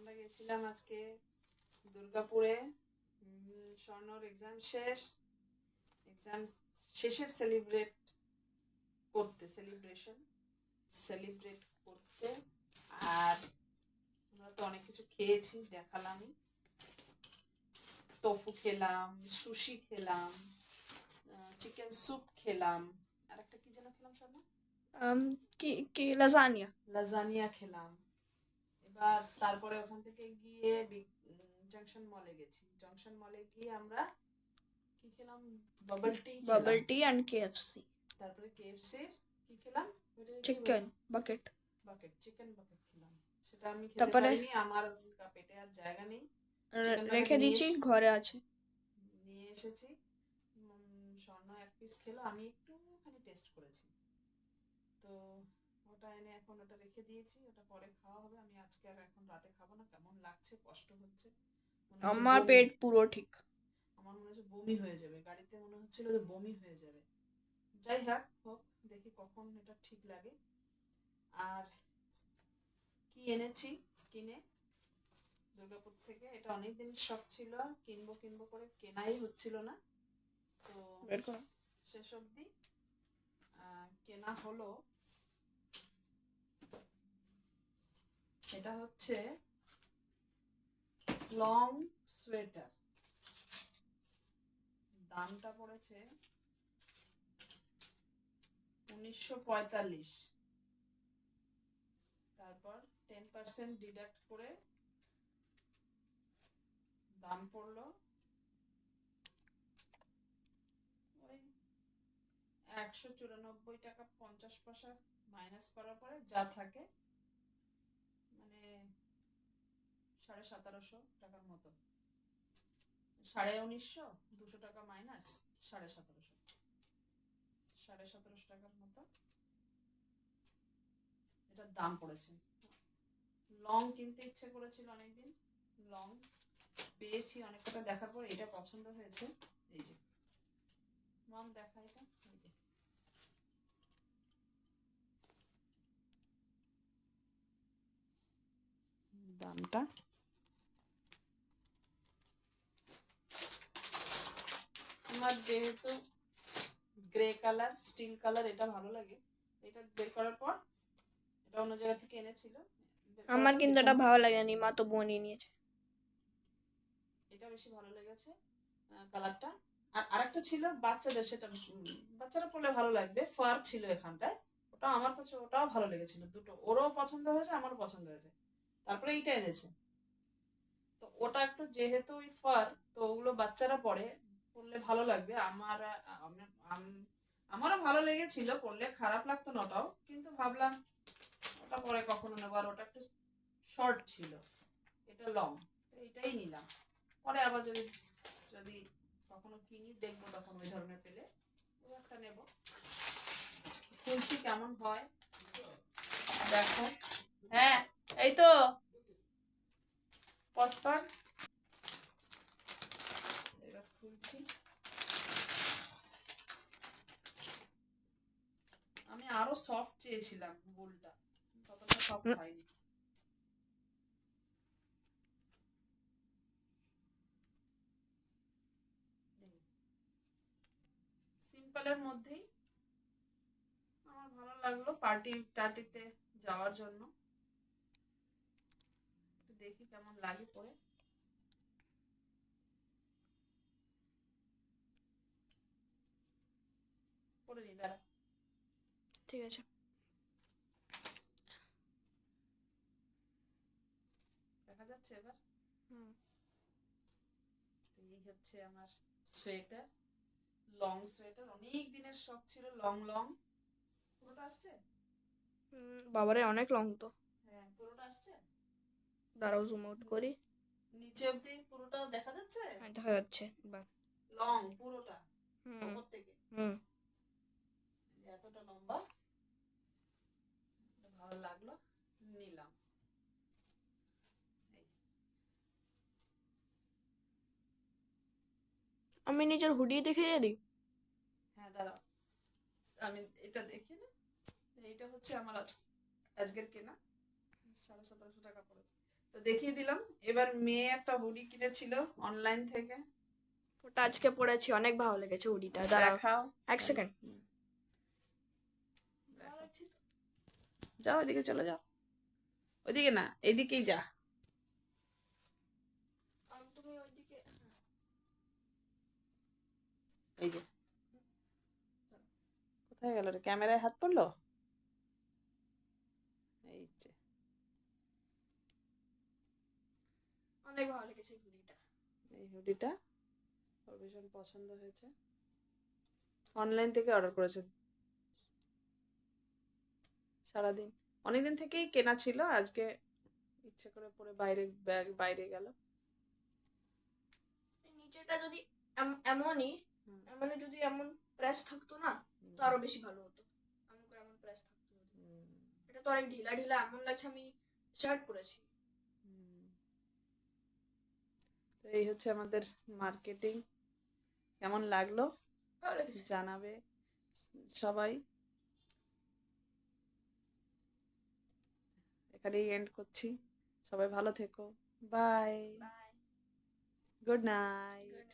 আমরা গেছিলাম আজকে দুর্গাপুরে। স্বর্ণর এক্সাম শেষ। এক্সাম শেষের সেলিব্রেট করতে সেলিব্রেশন সেলিব্রেট করতে। আর আমরা তো অনেক কিছু খেয়েছি দেখালামই। টফু খেলাম সুশি খেলাম চিকেন স্যুপ খেলাম। আর একটা কি যেন খেলাম স্বর্ণ? কি কি লাজানিয়া লাজানিয়া খেলাম। এবার তারপরে ওখান থেকে গিয়ে জাংশন মলে গেছি। জাংশন মলে গিয়ে আমরা কি খেলাম? Bubble tea bubble tea and KFC তারপরে কেএফসির কি খেলাম? Chicken bucket bucket chicken bucket খেলাম। সেটা আমি খেতে পারিনি আমার পেটে আর জায়গা নেই। রেখে দিয়েছি ঘরে আছে। নিয়ে এসেছি। স্বর্ণ এক পিস খেলো। আমি একটু একটুখানি টেস্ট করেছি। তো ওটা এনে এখন ওটা রেখে দিয়েছি ওটা পরে খাওয়া হবে। আমি আজকে আর এখন রাতে খাব না কেমন লাগছে কষ্ট হচ্ছে। আমার পেট পুরো ঠিক। আমার মনে হচ্ছে বমি হয়ে যাবে। গাড়িতে মনে হচ্ছিল যে বমি হয়ে যাবে। যাই হোক হোক দেখি কখন এটা ঠিক লাগে। আর কি এনেছি কিনে? দুর্গাপুর থেকে। এটা অনেক দিন শখ ছিল কিনবো কিনবো করে কেনাই হচ্ছিল না। তো শেষ অবধি কেনা হলো। এটা হচ্ছে লং সোয়েটার দামটা পড়েছে উনিশশো পঁয়তাল্লিশ। তারপর টেন পার্সেন্ট ডিডাক্ট করে দাম পড়ল একশো চুরানব্বই টাকা পঞ্চাশ পয়সা মাইনাস করার পরে যা থাকে মানে সাড়ে সতেরোশো টাকার মতো। সাড়ে উনিশশো, দুশো টাকা মাইনাস সাড়ে সতেরোশো। সাড়ে সতেরোশো টাকার মতো। এটার দাম পড়েছে। লং কিনতে ইচ্ছে করেছিল অনেকদিন। লং পেয়েছি অনেক কটা দেখার পর এটা পছন্দ হয়েছে। এই যে। মাম, দেখা এটা। এই যে। দামটা আমার যেহেতু গ্রে কালার স্টিল কালার এটা ভালো লাগে। এটা বের করার পর এটা অন্য জায়গা থেকে এনেছিল। আমার কিন্তু এটা ভালো লাগেনি মা তো বনিয়ে নিয়েছে। এটা বেশি ভালো লেগেছে কালারটা আর আরেকটা ছিল বাচ্চাদের সেটা বাচ্চারা পরলে ভালো লাগবে ফার ছিল এখানটায়। ওটা আমার কাছে ওটাও ভালো লেগেছিল। দুটো ওরও পছন্দ হয়েছে আমারও পছন্দ হয়েছে। তারপরে এইটা এনেছে। তো ওটা একটু যেহেতু ওই ফার তো ওগুলো বাচ্চারা পরে পরলে ভালো লাগবে। আমার আমারও ভালো লেগেছিল পরলে খারাপ লাগতো না ওটাও, কিন্তু ভাবলাম ওটা পরে কখনো নেব। আর ওটা একটু শর্ট ছিল, এটা লং এইটাই নিলাম। পরে আবার যদি যদি কখনো কিনি, দেখব তখন ওই ধরনের পেলে, ওই একটা নেব। খুলছি কেমন হয়? দেখো। হ্যাঁ এই তো, পসপার। খুলছি। আমি আরও সফট চেয়েছিলাম গোলটা ততটা সফট হয়নি। সিম্পলের মধ্যেই আমার ভালো লাগল পার্টি টার্টিতে যাওয়ার জন্য। দেখি কেমন লাগে পরে। নি দাঁড়া। ঠিক আছে। দেখা যাচ্ছে এবার? হুম। এই হচ্ছে আমার সোয়েটার লং সোয়েটার। অনেক দিনের শখ ছিল লং লং পুরোটা আসছে? হুম, বাবারে অনেক লং তো। হ্যাঁ পুরোটা আসছে? দাঁড়াও জুম আউট করি। নিচে অবধি পুরোটা দেখা যাচ্ছে? হ্যাঁ, দেখা যাচ্ছে বাহ লং পুরোটা? হুম। থেকে? হুম। এতটা লম্বা। ভালো লাগল। নিলাম। আমি নিজের হুডি দেখে দিই? হ্যাঁ দাঁড়াও। আমি এটা দেখি না? এইটা হচ্ছে আমার আজ আজকের কেনা। সাড়ে সতেরোশো টাকা পড়েছে। তো দেখিয়ে দিলাম। এবার মেয়ে একটা হুডি কিনেছিল অনলাইন থেকে। ওটা আজকে পড়েছি। অনেক ভালো লেগেছে হুডিটা। দাঁড়াও। এক সেকেন্ড। যাও ওইদিকে চলে যাও। ওইদিকে না এদিকেই যা। এই যে। কোথায় গেল রে? ক্যামেরায় হাত পড়ল? এই যে। অনেক ভালো লেগেছে হুডিটা। এই হুডিটা। ওর ভীষণ পছন্দ হয়েছে। অনলাইন থেকে অর্ডার করেছে। সারাদিন। অনেকদিন থেকেই কেনা ছিল আজকে ইচ্ছে করে পরে বাইরে ব্যাগ বাইরে গেল। নিচেটা যদি এমনই। এমনই যদি এমন প্রেস থাকতো না তো আরও বেশি ভালো হতো। এমন করে এমন প্রেস থাকতো এটা তো অনেক ঢিলা ঢিলা এমন লাগছে আমি শার্ট পরেছি। তো এই হচ্ছে আমাদের মার্কেটিং কেমন লাগল? জানাবে সবাই। এখানেই এন্ড করছি। সবাই ভালো থেকো। Bye good night